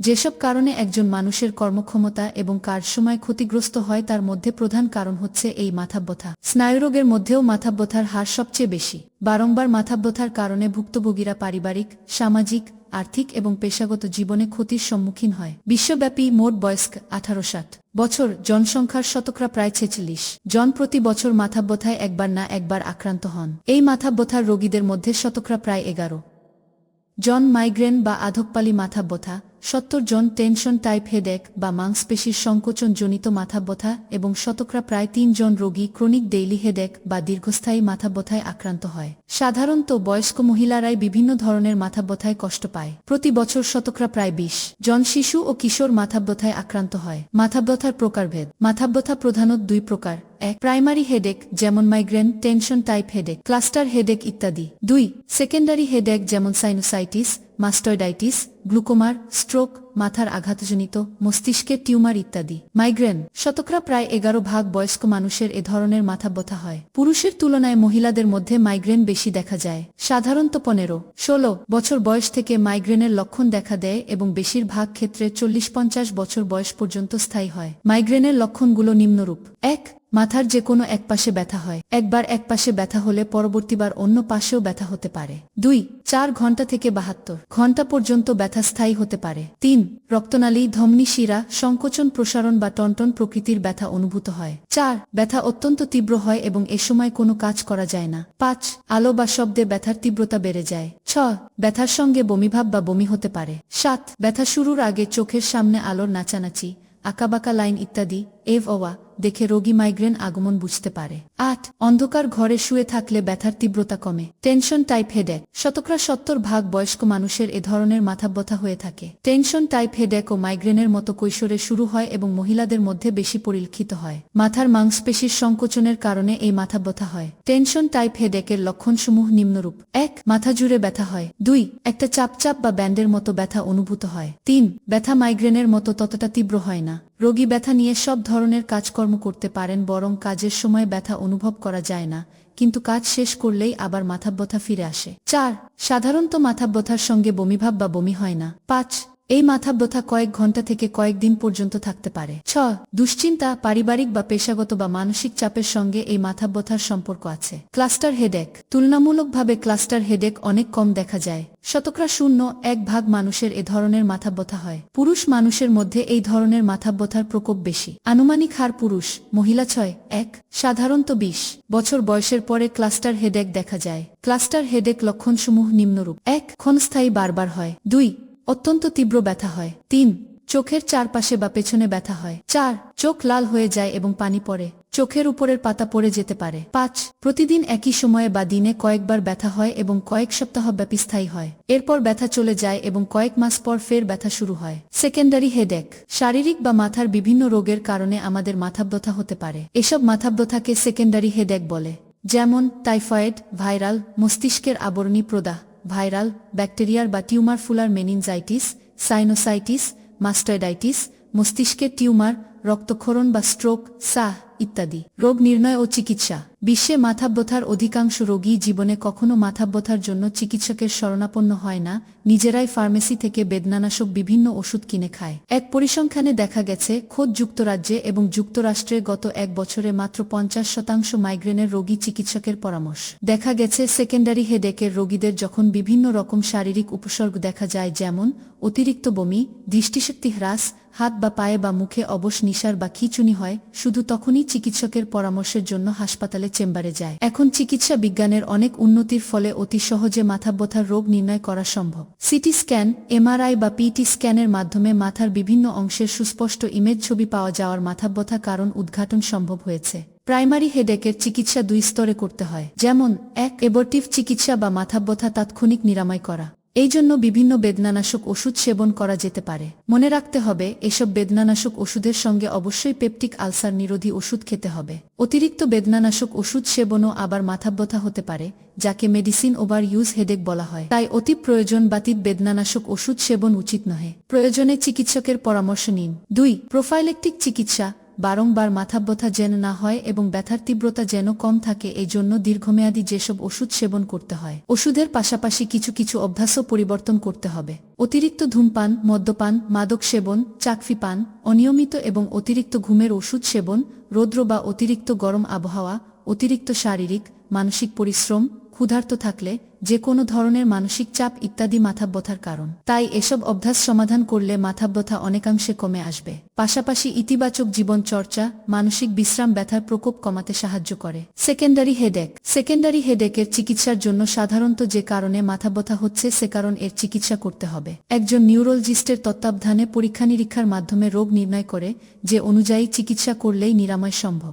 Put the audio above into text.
যেসব কারণে একজন মানুষের কর্মক্ষমতা এবং কার্যসময় ক্ষতিগ্রস্ত হয়, তার মধ্যে প্রধান কারণ হচ্ছে এই মাথাব্যথা। স্নায়ুরোগের মধ্যেও মাথাব্যথার হার সবচেয়ে বেশি। বারংবার মাথাব্যথার কারণে ভুক্তভোগীরা পারিবারিক, সামাজিক, আর্থিক এবং পেশাগত জীবনে ক্ষতির সম্মুখীন হয়। বিশ্বব্যাপী মোট বয়স্ক আঠারো ষাট বছর, জনসংখ্যার শতকরা প্রায় ছেচল্লিশ জন প্রতি বছর মাথাব্যথায় একবার না একবার আক্রান্ত হন। এই মাথাব্যথার রোগীদের মধ্যে শতকরা প্রায় এগারো জন মাইগ্রেন বা আধকপালি মাথা ব্যথা সত্তর জন টেনশন টাইপ হেডেক বা মাংসপেশির সংকোচন জনিত মাথা ব্যথা এবং শতকরা প্রায় তিন জন রোগী ক্রনিক ডেইলি হেডেক বা দীর্ঘস্থায়ী মাথা ব্যথায় আক্রান্ত হয়। সাধারণত বয়স্ক মহিলারাই বিভিন্ন ধরনের মাথা ব্যথায় কষ্ট পায়। প্রতি বছর শতকরা প্রায় বিশ জন শিশু ও কিশোর মাথা ব্যথায় আক্রান্ত হয়। মাথা ব্যথার প্রকারভেদ মাথা ব্যথা প্রধানত দুই প্রকার। এক, প্রাইমারি হেডেক যেমন migraine, tension type headache, cluster headache ইত্যাদি। দুই, সেকেন্ডারি হেডেক যেমন সাইনোসাইটিস মাস্টয়েডাইটিস গ্লুকোমার, স্ট্রোক, মাথার আঘাতজনিত মস্তিষ্কের টিউমার ইত্যাদি। মাইগ্রেন, শতকরা প্রায় এগারো ভাগ বয়স্ক মানুষের এ ধরনের মাথা ব্যথা হয়। পুরুষের তুলনায় মহিলাদের মধ্যে মাইগ্রেন বেশি দেখা যায়। সাধারণত পনেরো, ষোলো বছর বয়স থেকে মাইগ্রেনের লক্ষণ দেখা দেয় এবং বেশিরভাগ ক্ষেত্রে চল্লিশ পঞ্চাশ বছর বয়স পর্যন্ত স্থায়ী হয়। মাইগ্রেনের লক্ষণগুলো নিম্নরূপ। এক মাথার যে কোনো এক পাশে ব্যথা হয়। একবার এক পাশে ব্যথা হলে পরবর্তীবার অন্য পাশেও ব্যথা হতে পারে। দুই, চার ঘণ্টা থেকে বাহাত্তর ঘণ্টা পর্যন্ত ব্যথা স্থায়ী হতে পারে। তিন, রক্তনালী, ধমনী, শিরা, সংকোচন, প্রসারণ বা টনটন প্রকৃতির ব্যথা অনুভূত হয়। চার, ব্যথা অত্যন্ত তীব্র হয় এবং এ সময় কোনো কাজ করা যায় না। পাঁচ, আলো বা শব্দে ব্যথার তীব্রতা বেড়ে যায়। ছ, ব্যথার সঙ্গে বমিভাব বা বমি হতে পারে। সাত, ব্যথা শুরুর আগে চোখের সামনে আলোর নাচানাচি, আঁকাবাঁকা লাইন ইত্যাদি, এভ ওয়া দেখে রোগী মাইগ্রেন আগমন বুঝতে পারে। আট, অন্ধকার ঘরে শুয়ে থাকলে ব্যথার তীব্রতা কমে। Tension type headache. শতকরা সত্তর ভাগ বয়স্ক মানুষের এ ধরনের মাথাব্যথা হয়ে থাকে। টেনশন টাইপ হেডেক ও মাইগ্রেনের মতো কৈশোরে শুরু হয় এবং মহিলাদের মধ্যে বেশি পরিলক্ষিত হয়। মাথার মাংসপেশির সংকোচনের কারণে এই মাথাব্যথা হয়। টেনশন টাইপ হেডেকের লক্ষণসমূহ নিম্নরূপ। এক, মাথা জুড়ে ব্যথা হয়। দুই, একটা চাপচাপ বা ব্যান্ডের মতো ব্যথা অনুভূত হয়। তিন, ব্যথা মাইগ্রেনের মতো ততটা তীব্র হয় না। রোগী ব্যথা নিয়ে সব ধরনের কাজকর্ম করতে পারেন, বরং কাজের সময় ব্যথা অনুভব করা যায় না, কিন্তু কাজ শেষ করলেই আবার মাথাব্যথা ফিরে আসে। চার, সাধারণত মাথাব্যথার সঙ্গে বমিভাব বা বমি হয় না। পাঁচ এই মাথা ব্যথা কয়েক ঘণ্টা থেকে কয়েকদিন পর্যন্ত থাকতে পারে। ছ, দুশ্চিন্তা, পারিবারিক বা পেশাগত বা মানসিক চাপের সঙ্গে এই মাথা ব্যথার সম্পর্ক আছে। ক্লাস্টার হেডেক, তুলনামূলকভাবে ক্লাস্টার হেডেক অনেক কম দেখা যায়। শতকরা শূন্য, এক ভাগ মানুষের এ ধরনের মাথা ব্যথা হয়। পুরুষ মানুষের মধ্যে এই ধরনের মাথাব্যথার প্রকোপ বেশি। আনুমানিক হার পুরুষ, মহিলা ছয়, এক, সাধারণত বিশ বছর বয়সের পরে ক্লাস্টার হেডেক দেখা যায়। ক্লাস্টার হেডেক লক্ষণসমূহ নিম্নরূপ। এক, ক্ষণস্থায়ী বারবার হয়। দুই অত্যন্ত তীব্র ব্যথা হয়। তিন, চোখের চারপাশে বা পেছনে ব্যথা হয়। চার, চোখ লাল হয়ে যায় এবং পানি পড়ে। চোখের উপরের পাতা পড়ে যেতে পারে। পাঁচ, প্রতিদিন একই সময়ে বা দিনে কয়েকবার ব্যথা হয় এবং কয়েক সপ্তাহ ব্যাপী স্থায়ী হয়। এরপর ব্যথা চলে যায় এবং কয়েক মাস পর ফের ব্যথা শুরু হয়। সেকেন্ডারি হেডেক, শারীরিক বা মাথার বিভিন্ন রোগের কারণে আমাদের মাথাব্যথা হতে পারে। এসব মাথাব্যথাকে সেকেন্ডারি হেডেক বলে, যেমন টাইফয়েড, ভাইরাল, মস্তিষ্কের আবরণী প্রদাহ। ভাইরাল ব্যাকটেরিয়ার বা টিউমার ফুলার মেনিনজাইটিস, সাইনোসাইটিস মাস্টাইডাইটিস মস্তিষ্কের টিউমার, রক্তক্ষরণ বা স্ট্রোক, সাহ ইত্যাদি। রোগ নির্ণয় ও চিকিৎসা। বিশ্বে মাথাব্যথার অধিকাংশ রোগী জীবনে কখনো মাথাব্যথার জন্য চিকিৎসকের শরণাপন্ন হয় না, নিজেরাই ফার্মেসি থেকে বেদনানাশক বিভিন্ন ওষুধ কিনে খায়। এক পরিসংখ্যানে দেখা গেছে, খোদ যুক্তরাজ্যে এবং যুক্তরাষ্ট্রে গত এক বছরে মাত্র পঞ্চাশ শতাংশ মাইগ্রেনের রোগী চিকিৎসকের পরামর্শ। দেখা গেছে, সেকেন্ডারি হেডেকের রোগীদের যখন বিভিন্ন রকম শারীরিক উপসর্গ দেখা যায়, যেমন অতিরিক্ত বমি, দৃষ্টিশক্তি হ্রাস, হাত বা পায়ে বা মুখে অবশ, নিশার বা খিচুনি হয়, শুধু তখনই চিকিৎসকের পরামর্শের জন্য হাসপাতালে চেম্বারে যায়। এখন চিকিৎসা বিজ্ঞানের অনেক উন্নতির ফলে অতি সহজে মাথাব্যথার রোগ নির্ণয় করা সম্ভব। সিটি স্ক্যান, এমআরআই বা পিটি স্ক্যানের মাধ্যমে মাথার বিভিন্ন অংশের সুস্পষ্ট ইমেজ ছবি পাওয়া যাওয়ার মাথাব্যথা কারণ উদ্ঘাটন সম্ভব হয়েছে। প্রাইমারি হেডেকের চিকিৎসা দুই স্তরে করতে হয়, যেমন, এক এবর্টিভ চিকিৎসা বা মাথাব্যথা তাৎক্ষণিক নিরাময় করা। এই জন্য বিভিন্ন বেদনানাশক ওষুধ সেবন করা যেতে পারে। মনে রাখতে হবে, এসব বেদনানাশক ওষুধের সঙ্গে অবশ্যই পেপটিক আলসার নিরোধী ওষুধ খেতে হবে। অতিরিক্ত বেদনানাশক ওষুধ সেবনও আবার মাথাব্যথা হতে পারে, যাকে মেডিসিন ওভার ইউজ হেডেক বলা হয়। তাই অতি প্রয়োজন বাতিত বেদনানাশক ওষুধ সেবন উচিত নহে। প্রয়োজনে চিকিৎসকের পরামর্শ নিন। দুই, প্রোফাইলেকটিক চিকিৎসা বারংবার মাথাব্যথা যেন না হয় এবং ব্যথার তীব্রতা যেন কম থাকে এই জন্য দীর্ঘমেয়াদী যেসব ওষুধ সেবন করতে হয়। ওষুধের পাশাপাশি কিছু কিছু অভ্যাসও পরিবর্তন করতে হবে। অতিরিক্ত ধূমপান, মদ্যপান, মাদক সেবন, চাকফি পান, অনিয়মিত এবং অতিরিক্ত ঘুমের ওষুধ সেবন, রৌদ্র বা অতিরিক্ত গরম আবহাওয়া, অতিরিক্ত শারীরিক, মানসিক পরিশ্রম, ক্ষুধার্ত থাকলে যে কোনো ধরনের মানসিক চাপ ইত্যাদি মাথাব্যথার কারণ। তাই এসব অভ্যাস সমাধান করলে মাথাব্যথা অনেকাংশে কমে আসবে। পাশাপাশি ইতিবাচক জীবন চর্চা মানসিক বিশ্রাম ব্যথার প্রকোপ কমাতে সাহায্য করে। Secondary headache. সেকেন্ডারি হেডেকের চিকিৎসার জন্য সাধারণত যে কারণে মাথাব্যথা হচ্ছে সে কারণ এর চিকিৎসা করতে হবে। একজন নিউরোলজিস্টের তত্ত্বাবধানে পরীক্ষা নিরীক্ষার মাধ্যমে রোগ নির্ণয় করে যে অনুযায়ী চিকিৎসা করলেই নিরাময় সম্ভব।